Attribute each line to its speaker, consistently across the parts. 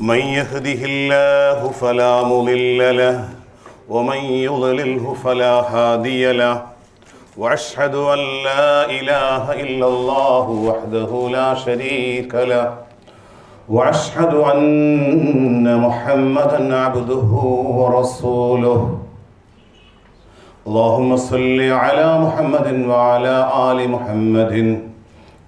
Speaker 1: من يهده الله فلا مضل له ومن يضلله فلا هادي له وأشهد أن لا إله إلا الله وحده لا شريك له وأشهد أن محمدا عبده ورسوله. اللهم صل على محمد وعلى آل محمد.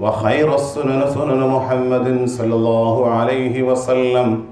Speaker 1: وخير السنن سنن محمد صلى الله عليه وسلم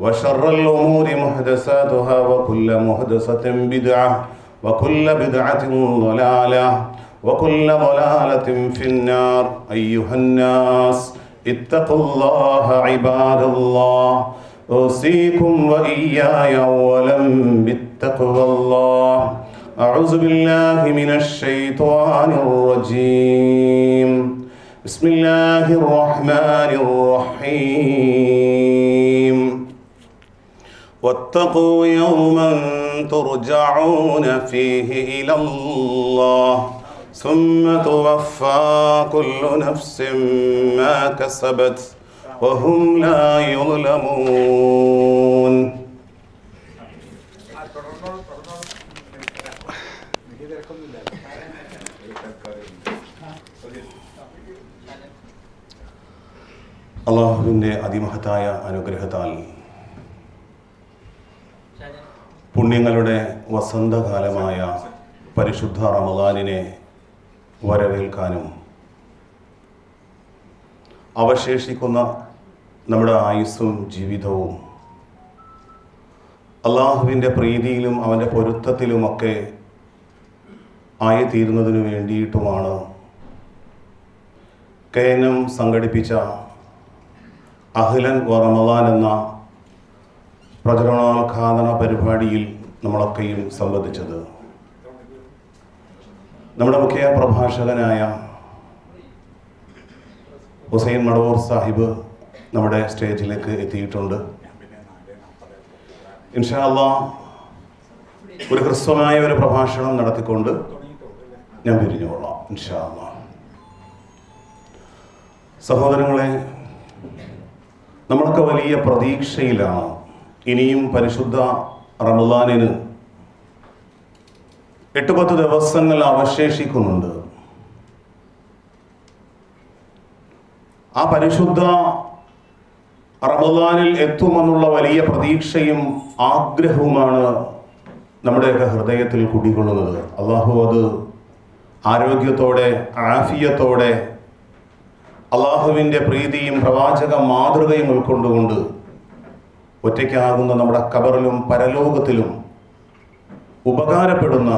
Speaker 1: وشر الأمور محدثاتها وكل محدثة بدعة وكل بدعة ضلالة وكل ضلالة في النار. أيها الناس اتقوا الله عباد الله. أوصيكم وإياي أولا بالتقوى الله. أعوذ بالله من الشيطان الرجيم. بسم الله الرحمن الرحيم. واتقوا يوما ترجعون فيه إلى الله ثم توفى كل نفس ما كسبت وهم لا يظلمون. അള്ളാഹുവിന്റെ അതിമഹത്തായ അനുഗ്രഹത്താൽ പുണ്യങ്ങളുടെ വസന്തകാലമായ പരിശുദ്ധ റമദാനിനെ വരവേൽക്കാനും അവശേഷിക്കുന്ന നമ്മുടെ ആയുസ്സും ജീവിതവും അള്ളാഹുവിന്റെ പ്രീതിയിലും അവന്റെ പൊരുത്തത്തിലുമൊക്കെ ആയിത്തീരുന്നതിനു വേണ്ടിയിട്ടുമാണ് കേനം സംഘടിപ്പിച്ച അഹ്ലൻ റമദാൻ എന്ന പ്രചരണോദ്ഘാടന പരിപാടിയിൽ നമ്മളൊക്കെയും സംബന്ധിച്ചത്. നമ്മുടെ മുഖ്യ പ്രഭാഷകനായ ഹുസൈൻ മടവൂർ സാഹിബ് നമ്മുടെ സ്റ്റേജിലേക്ക് എത്തിയിട്ടുണ്ട്. ഇൻഷാല്ല ഒരു ഹ്രസ്വമായ ഒരു പ്രഭാഷണം നടത്തിക്കൊണ്ട് ഞാൻ പിരിഞ്ഞുകൊള്ളാം. ഇൻഷാല്ല സഹോദരങ്ങളെ നമ്മളൊക്കെ വലിയ പ്രതീക്ഷയിലാണ്. ഇനിയും പരിശുദ്ധ റമദാനിന് എട്ട് പത്ത് ദിവസങ്ങൾ അവശേഷിക്കുന്നുണ്ട്. ആ പരിശുദ്ധ റമദാനിൽ എത്തുമെന്നുള്ള വലിയ പ്രതീക്ഷയും ആഗ്രഹവുമാണ് നമ്മുടെയൊക്കെ ഹൃദയത്തിൽ കുടികൊള്ളുന്നത്. അള്ളാഹു അത് ആരോഗ്യത്തോടെ ആഫിയത്തോടെ അള്ളാഹുവിന്റെ പ്രീതിയും പ്രവാചക മാതൃകയും ഉൾക്കൊണ്ടുകൊണ്ട് ഒറ്റയ്ക്കാകുന്ന നമ്മുടെ കബറിലും പരലോകത്തിലും ഉപകാരപ്പെടുന്ന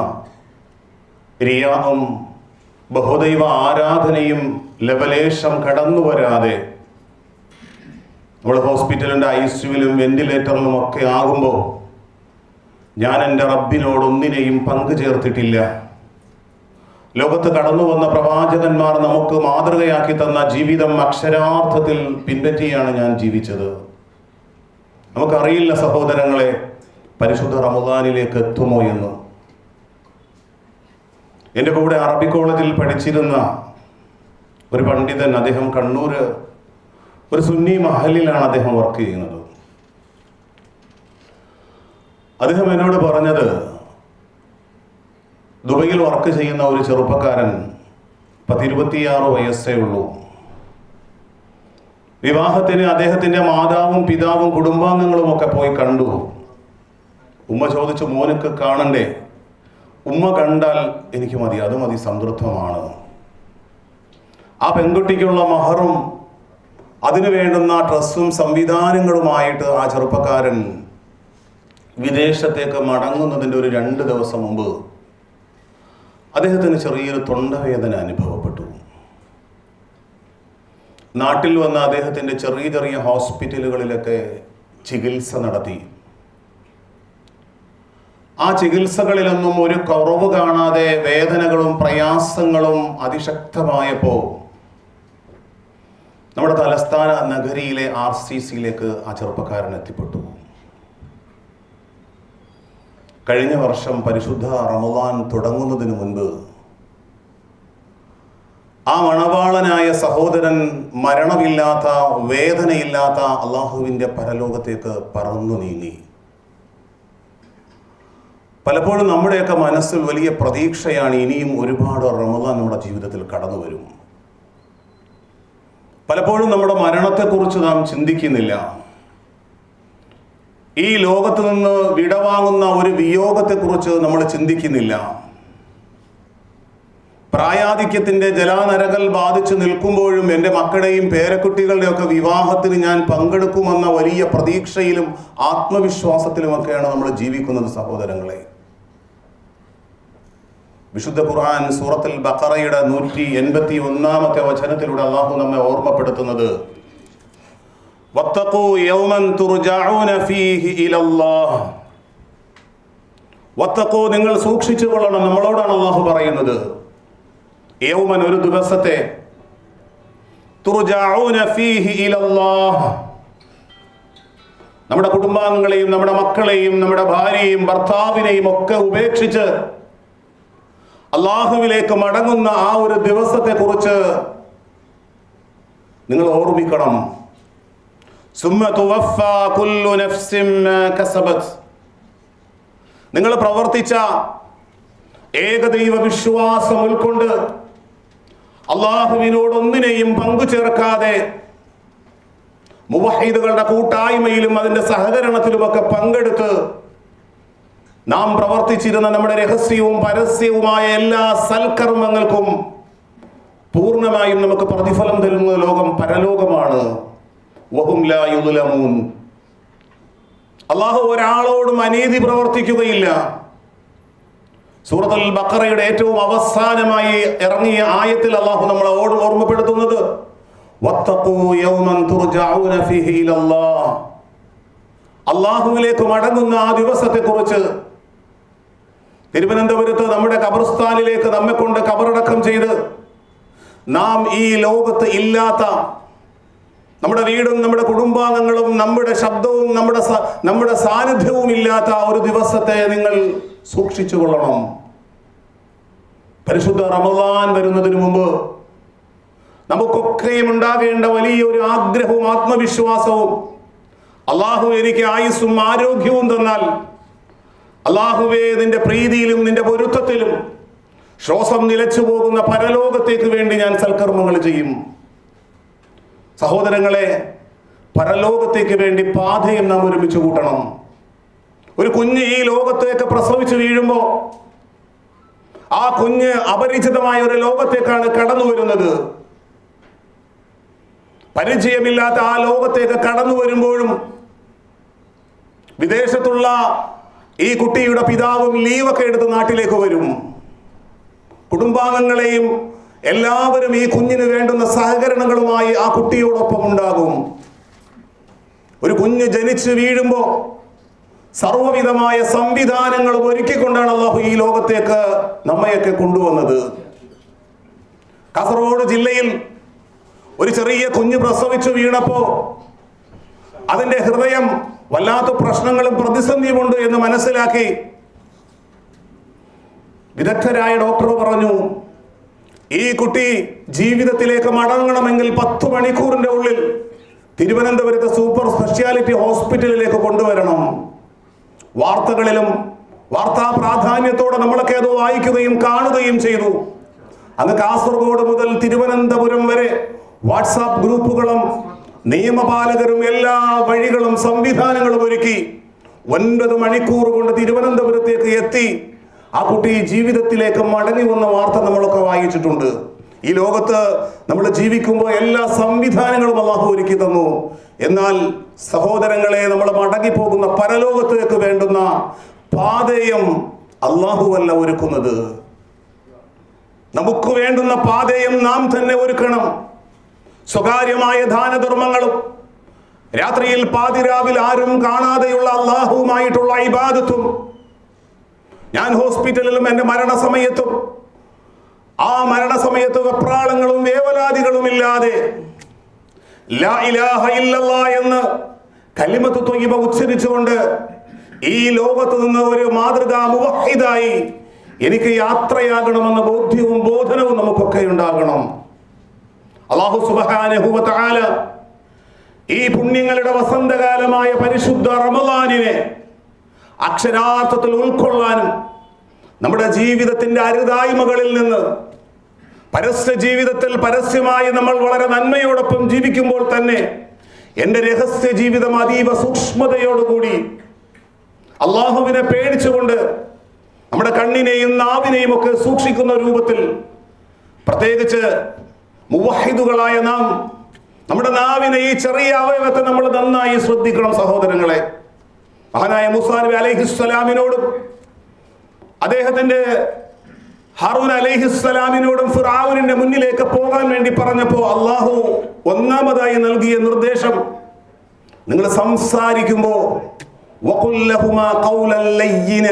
Speaker 1: റിയാവും ബഹുദൈവ ആരാധനയും ലവലേശം കടന്നു വരാതെ നമ്മൾ ഹോസ്പിറ്റലിന്റെ ഐ സിയുവിലും വെന്റിലേറ്ററിലും ഒക്കെ ആകുമ്പോൾ ഞാൻ എന്റെ റബ്ബിനോട് ഒന്നിനെയും പങ്കു ചേർത്തിട്ടില്ല ലോകത്ത് കടന്നു വന്ന പ്രവാചകന്മാർ നമുക്ക് മാതൃകയാക്കി തന്ന ജീവിതം അക്ഷരാർത്ഥത്തിൽ പിൻപറ്റിയാണ് ഞാൻ ജീവിച്ചത്. നമുക്കറിയില്ല സഹോദരങ്ങളെ പരിശുദ്ധ റമദാനിലേക്ക് എത്തുമോ എന്ന്. എന്റെ കൂടെ അറബി കോളേജിൽ പഠിച്ചിരുന്ന ഒരു പണ്ഡിതൻ അദ്ദേഹം കണ്ണൂർ ഒരു സുന്നി മഹലിലാണ് അദ്ദേഹം വർക്ക് ചെയ്യുന്നത്. അദ്ദേഹം എന്നോട് പറഞ്ഞത് ദുബൈയിൽ വർക്ക് ചെയ്യുന്ന ഒരു ചെറുപ്പക്കാരൻ പത്തിരുപത്തിയാറ് വയസ്സേ ഉള്ളൂ. വിവാഹത്തിന് അദ്ദേഹത്തിന്റെ മാതാവും പിതാവും കുടുംബാംഗങ്ങളും ഒക്കെ പോയി കണ്ടു. ഉമ്മ ചോദിച്ചു മോനക്ക് കാണണ്ടേ? ഉമ്മ കണ്ടാൽ എനിക്ക് മതി അത് മതി സംതൃപ്തമാണ്. ആ പെൺകുട്ടിക്കുള്ള മഹറും അതിനു വേണ്ടുന്ന ഡ്രസ്സും സംവിധാനങ്ങളുമായിട്ട് ആ ചെറുപ്പക്കാരൻ വിദേശത്തേക്ക് മടങ്ങുന്നതിന്റെ ഒരു രണ്ട് ദിവസം മുമ്പ് അദ്ദേഹത്തിന് ചെറിയൊരു തൊണ്ടവേദന അനുഭവപ്പെട്ടു. നാട്ടിൽ വന്ന അദ്ദേഹത്തിന്റെ ചെറിയ ചെറിയ ഹോസ്പിറ്റലുകളിലൊക്കെ ചികിത്സ നടത്തി. ആ ചികിത്സകളിലൊന്നും ഒരു കുറവ് കാണാതെ വേദനകളും പ്രയാസങ്ങളും അതിശക്തമായപ്പോൾ നമ്മുടെ തലസ്ഥാന നഗരിയിലെ ആർ സി സിയിലേക്ക് ആ ചെറുപ്പക്കാരൻ എത്തിപ്പെട്ടു. കഴിഞ്ഞ വർഷം പരിശുദ്ധ റമദാൻ തുടങ്ങുന്നതിന് മുൻപ് ആ മണവാളനായ സഹോദരൻ മരണമില്ലാത്ത വേദനയില്ലാത്ത അള്ളാഹുവിന്റെ പരലോകത്തേക്ക് പറന്നു നീങ്ങി. പലപ്പോഴും നമ്മുടെയൊക്കെ മനസ്സിൽ വലിയ പ്രതീക്ഷയാണ് ഇനിയും ഒരുപാട് റമദാൻ നമ്മുടെ ജീവിതത്തിൽ കടന്നു വരും. പലപ്പോഴും നമ്മുടെ മരണത്തെക്കുറിച്ച് നാം ചിന്തിക്കുന്നില്ല. ഈ ലോകത്ത് നിന്ന് വിടവാങ്ങുന്ന ഒരു വിയോഗത്തെക്കുറിച്ച് നമ്മൾ ചിന്തിക്കുന്നില്ല. പ്രായാധിക്യത്തിന്റെ ജലാനരകൾ ബാധിച്ച് നിൽക്കുമ്പോഴും എന്റെ മക്കളുടെയും പേരക്കുട്ടികളുടെയൊക്കെ വിവാഹത്തിന് ഞാൻ പങ്കെടുക്കുമെന്ന വലിയ പ്രതീക്ഷയിലും ആത്മവിശ്വാസത്തിലുമൊക്കെയാണ് നമ്മൾ ജീവിക്കുന്നത് സഹോദരങ്ങളെ. വിശുദ്ധ ഖുർആൻ സൂറത്തിൽ ബക്കറയുടെ നൂറ്റി എൺപത്തി ഒന്നാമത്തെ വചനത്തിലൂടെ അള്ളാഹു നമ്മെ ഓർമ്മപ്പെടുത്തുന്നത് നിങ്ങൾ സൂക്ഷിച്ചു കൊള്ളണം. നമ്മളോടാണ് അള്ളാഹു പറയുന്നത്. യൗമൻ ഒരു ദിവസത്തെ. നമ്മുടെ കുടുംബാംഗങ്ങളെയും നമ്മുടെ മക്കളെയും നമ്മുടെ ഭാര്യയും ഭർത്താവിനെയും ഒക്കെ ഉപേക്ഷിച്ച് അള്ളാഹുവിലേക്ക് മടങ്ങുന്ന ആ ഒരു ദിവസത്തെ കുറിച്ച് നിങ്ങൾ ഓർമ്മിക്കണം. നിങ്ങൾ പ്രവർത്തിച്ച ഏകദൈവ വിശ്വാസം ഉൾക്കൊണ്ട് അള്ളാഹുവിനോടൊന്നിനെയും പങ്കു ചേർക്കാതെ മുവഹീദുകളുടെ കൂട്ടായ്മയിലും അതിന്റെ സഹകരണത്തിലുമൊക്കെ പങ്കെടുത്ത് നാം പ്രവർത്തിച്ചിരുന്ന നമ്മുടെ രഹസ്യവും പരസ്യവുമായ എല്ലാ സൽക്കർമ്മങ്ങൾക്കും പൂർണമായും നമുക്ക് പ്രതിഫലം തരുന്ന ലോകം പരലോകമാണ്. അള്ളാഹു ഒരാളോടും അനീതി പ്രവർത്തിക്കുകയില്ല. സൂറത്തുൽ ബക്കറയുടെ ഏറ്റവും അവസാനമായി ഇറങ്ങിയ ആയത്തിൽ അള്ളാഹു നമ്മളെ ഓട് ഓർമ്മപ്പെടുത്തുന്നത്. അള്ളാഹുവിലേക്ക് മടങ്ങുന്ന ആ ദിവസത്തെ കുറിച്ച് തിരുവനന്തപുരത്ത് നമ്മുടെ കബർസ്ഥാനിലേക്ക് നമ്മെ കൊണ്ട് കബറടക്കം ചെയ്ത് നാം ഈ ലോകത്ത് ഇല്ലാത്ത നമ്മുടെ വീടും നമ്മുടെ കുടുംബാംഗങ്ങളും നമ്മുടെ ശബ്ദവും നമ്മുടെ നമ്മുടെ സാന്നിധ്യവും ഇല്ലാത്ത ഒരു ദിവസത്തെ നിങ്ങൾ സൂക്ഷിച്ചു കൊള്ളണം. പരിശുദ്ധ റമദാൻ വരുന്നതിന് മുമ്പ് നമുക്കൊക്കെയും ഉണ്ടാകേണ്ട വലിയൊരു ആഗ്രഹവും ആത്മവിശ്വാസവും അള്ളാഹു എനിക്ക് ആയുസ്സും ആരോഗ്യവും തന്നാൽ അള്ളാഹുവേ നിന്റെ പ്രീതിയിലും നിന്റെ പൊരുത്തത്തിലും ശ്വാസം നിലച്ചു പോകുന്ന പരലോകത്തേക്ക് വേണ്ടി ഞാൻ സൽക്കർമ്മങ്ങൾ ചെയ്യും. സഹോദരങ്ങളെ പരലോകത്തേക്ക് വേണ്ടി പാതയും നാം ഒരുമിച്ച് കൂട്ടണം. ഒരു കുഞ്ഞ് ഈ ലോകത്തേക്ക് പ്രസവിച്ചു വീഴുമ്പോൾ ആ കുഞ്ഞ് അപരിചിതമായ ഒരു ലോകത്തേക്കാണ് കടന്നു വരുന്നത്. പരിചയമില്ലാത്ത ആ ലോകത്തേക്ക് കടന്നു വരുമ്പോഴും വിദേശത്തുള്ള ഈ കുട്ടിയുടെ പിതാവും ലീവൊക്കെ എടുത്ത് നാട്ടിലേക്ക് വരും. കുടുംബാംഗങ്ങളെയും എല്ലാവരും ഈ കുഞ്ഞിന് വേണ്ടുന്ന സഹകരണങ്ങളുമായി ആ കുട്ടിയോടൊപ്പം ഉണ്ടാകും. ഒരു കുഞ്ഞ് ജനിച്ച് വീഴുമ്പോ സർവവിധമായ സംവിധാനങ്ങളും ഒരുക്കിക്കൊണ്ടാണ് അള്ളാഹു ഈ ലോകത്തേക്ക് നമ്മയൊക്കെ കൊണ്ടുവന്നത്. കാസർഗോഡ് ജില്ലയിൽ ഒരു ചെറിയ കുഞ്ഞ് പ്രസവിച്ചു വീണപ്പോ അതിന്റെ ഹൃദയം വല്ലാത്ത പ്രശ്നങ്ങളും പ്രതിസന്ധിയുമുണ്ട് എന്ന് മനസ്സിലാക്കി വിദഗ്ധരായ ഡോക്ടർ പറഞ്ഞു ഈ കുട്ടി ജീവിതത്തിലേക്ക് മടങ്ങണമെങ്കിൽ പത്ത് മണിക്കൂറിന്റെ ഉള്ളിൽ തിരുവനന്തപുരത്തെ സൂപ്പർ സ്പെഷ്യാലിറ്റി ഹോസ്പിറ്റലിലേക്ക് കൊണ്ടുവരണം. വാർത്തകളിലും വാർത്താ പ്രാധാന്യത്തോടെ നമ്മളൊക്കെ അത് വായിക്കുകയും കാണുകയും ചെയ്തു. അന്ന് കാസർഗോഡ് മുതൽ തിരുവനന്തപുരം വരെ വാട്സാപ്പ് ഗ്രൂപ്പുകളും നിയമപാലകരും എല്ലാ വഴികളും സംവിധാനങ്ങളും ഒരുക്കി ഒൻപത് മണിക്കൂർ കൊണ്ട് തിരുവനന്തപുരത്തേക്ക് എത്തി. ആ കുട്ടി ജീവിതത്തിലേക്ക് മടങ്ങി വന്ന വാർത്ത നമ്മളൊക്കെ വായിച്ചിട്ടുണ്ട്. ഈ ലോകത്ത് നമ്മൾ ജീവിക്കുമ്പോൾ എല്ലാ സംവിധാനങ്ങളും അള്ളാഹു ഒരുക്കി തന്നു. എന്നാൽ സഹോദരങ്ങളെ നമ്മൾ മടങ്ങിപ്പോകുന്ന പരലോകത്തേക്ക് വേണ്ടുന്ന പാതയം അള്ളാഹുവല്ല ഒരുക്കുന്നത്. നമുക്ക് വേണ്ടുന്ന പാതയം നാം തന്നെ ഒരുക്കണം. സ്വകാര്യമായ ദാനധർമ്മങ്ങളും രാത്രിയിൽ പാതിരാവിൽ ആരും കാണാതെയുള്ള അള്ളാഹുവുമായിട്ടുള്ള ഇബാദത്തും ഞാൻ ഹോസ്പിറ്റലിലും എന്റെ മരണസമയത്തും ആ മരണസമയത്ത് വെപ്രാളങ്ങളും വേവലാതികളും ഇല്ലാതെ ലാ ഇലാഹ എന്ന് കലിമത്ത് തൊയ്യബ ഉച്ചരിച്ചുകൊണ്ട് ഈ ലോകത്ത് നിന്ന് ഒരു മാതൃകാ മുവഹിദായി എനിക്ക് യാത്രയാകണമെന്ന ബോധ്യവും ബോധനവും നമുക്കൊക്കെ ഉണ്ടാകണം. അള്ളാഹു വ ഈ പുണ്യങ്ങളുടെ വസന്തകാലമായ പരിശുദ്ധ റമദാനിനെ അക്ഷരാർത്ഥത്തിൽ ഉൾക്കൊള്ളാനും നമ്മുടെ ജീവിതത്തിന്റെ അരുതായ്മകളിൽ നിന്ന് പരസ്യ ജീവിതത്തിൽ പരസ്യമായി നമ്മൾ വളരെ നന്മയോടൊപ്പം ജീവിക്കുമ്പോൾ തന്നെ എന്റെ രഹസ്യ ജീവിതം അതീവ സൂക്ഷ്മതയോടുകൂടി അള്ളാഹുവിനെ പേടിച്ചുകൊണ്ട് നമ്മുടെ കണ്ണിനെയും നാവിനെയും ഒക്കെ സൂക്ഷിക്കുന്ന രൂപത്തിൽ പ്രത്യേകിച്ച് മുവഹിദുകളായ നാം നമ്മുടെ നാവിനെ ഈ ചെറിയ അവയവത്തെ നമ്മൾ നന്നായി ശ്രദ്ധിക്കണം സഹോദരങ്ങളെ. മഹാനായ മുസാ നബി അലൈഹിസ്സലാമിനോടും അദ്ദേഹത്തിന്റെ ഹറൂൻ അലൈഹിസ്സലാമിനോടും ഫിറാവുനിന്റെ മുന്നിലേക്ക് പോകാൻ വേണ്ടി പറഞ്ഞപ്പോൾ അള്ളാഹു ഒന്നാമതായി നൽകിയ നിർദ്ദേശം നിങ്ങൾ ലയ്യിന.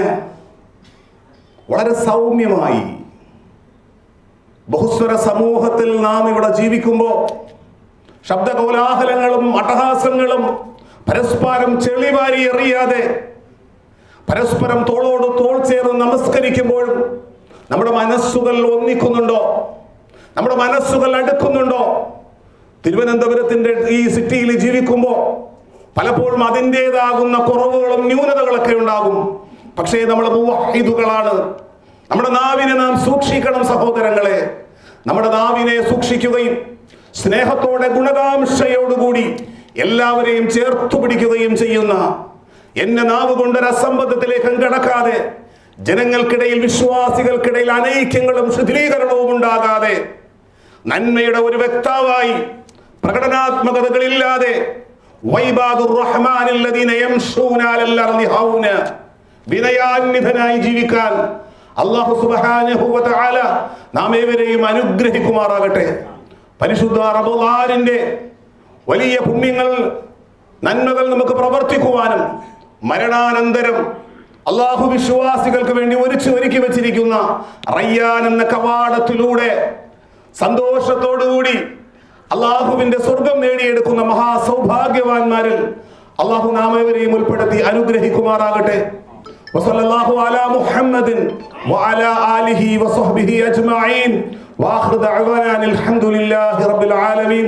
Speaker 1: വളരെ സൗമ്യമായി ബഹുസ്വര സമൂഹത്തിൽ നാം ഇവിടെ ജീവിക്കുമ്പോൾ ശബ്ദകോലാഹലങ്ങളും അട്ടഹാസങ്ങളും പരസ്പരം ചെളിവാരി എറിയാതെ പരസ്പരം തോളോട് തോൾ ചേർന്ന് നമസ്കരിക്കുമ്പോഴും നമ്മുടെ മനസ്സുകൾ ഒന്നിക്കുന്നുണ്ടോ? നമ്മുടെ മനസ്സുകൾ അടുക്കുന്നുണ്ടോ? തിരുവനന്തപുരത്തിന്റെ ഈ സിറ്റിയിൽ ജീവിക്കുമ്പോൾ പലപ്പോഴും അതിന്റെതാകുന്ന കുറവുകളും ന്യൂനതകളൊക്കെ ഉണ്ടാകും. പക്ഷേ നമ്മൾ മുവഹിദുകളാണ്. നമ്മുടെ നാവിനെ നാം സൂക്ഷിക്കണം സഹോദരങ്ങളെ. നമ്മുടെ നാവിനെ സൂക്ഷിക്കുകയും സ്നേഹത്തോടെ ഗുണകാംക്ഷയോടുകൂടി എല്ലാവരെയും ചേർത്തു പിടിക്കുകയും ചെയ്യുന്ന എന്നെ നാവ് കൊണ്ട് അസംബന്ധത്തിലേക്കും കടക്കാതെ ജനങ്ങൾക്കിടയിൽ വിശ്വാസികൾക്കിടയിൽ അനൈക്യങ്ങളും ശിഥിലീകരണവും ഉണ്ടാകാതെ നന്മയുടെ ഒരു വ്യക്താവായി പ്രകടനാത്മകതകളില്ലാതെ വിനയാന്വിതനായി ജീവിക്കാൻ തആല നാം ഏവരെയും അനുഗ്രഹിക്കുമാറാകട്ടെ. പരിശുദ്ധ റമളാനിന്റെ വലിയ പുണ്യങ്ങൾ നന്മകൾ നമുക്ക് പ്രവർത്തിക്കുവാനും മരണാനന്തരം അള്ളാഹു വിശ്വാസികൾക്ക് വേണ്ടി ഒരുച്ചു ഒരുക്കി വെച്ചിരിക്കുന്ന റയ്യാൻ എന്ന കവാടത്തിലൂടെ സന്തോഷത്തോടുകൂടി അള്ളാഹുവിന്റെ സ്വർഗം നേടിയെടുക്കുന്ന മഹാസൗഭാഗ്യവാന്മാരിൽ അള്ളാഹു നാമവരെയും ഉൾപ്പെടുത്തി അനുഗ്രഹിക്കുമാറാകട്ടെ. വസല്ലല്ലാഹു അലാ മുഹമ്മദിൻ വഅലാ ആലിഹി അൽഹംദുലില്ലാഹി റബ്ബിൽ ആലമീൻ.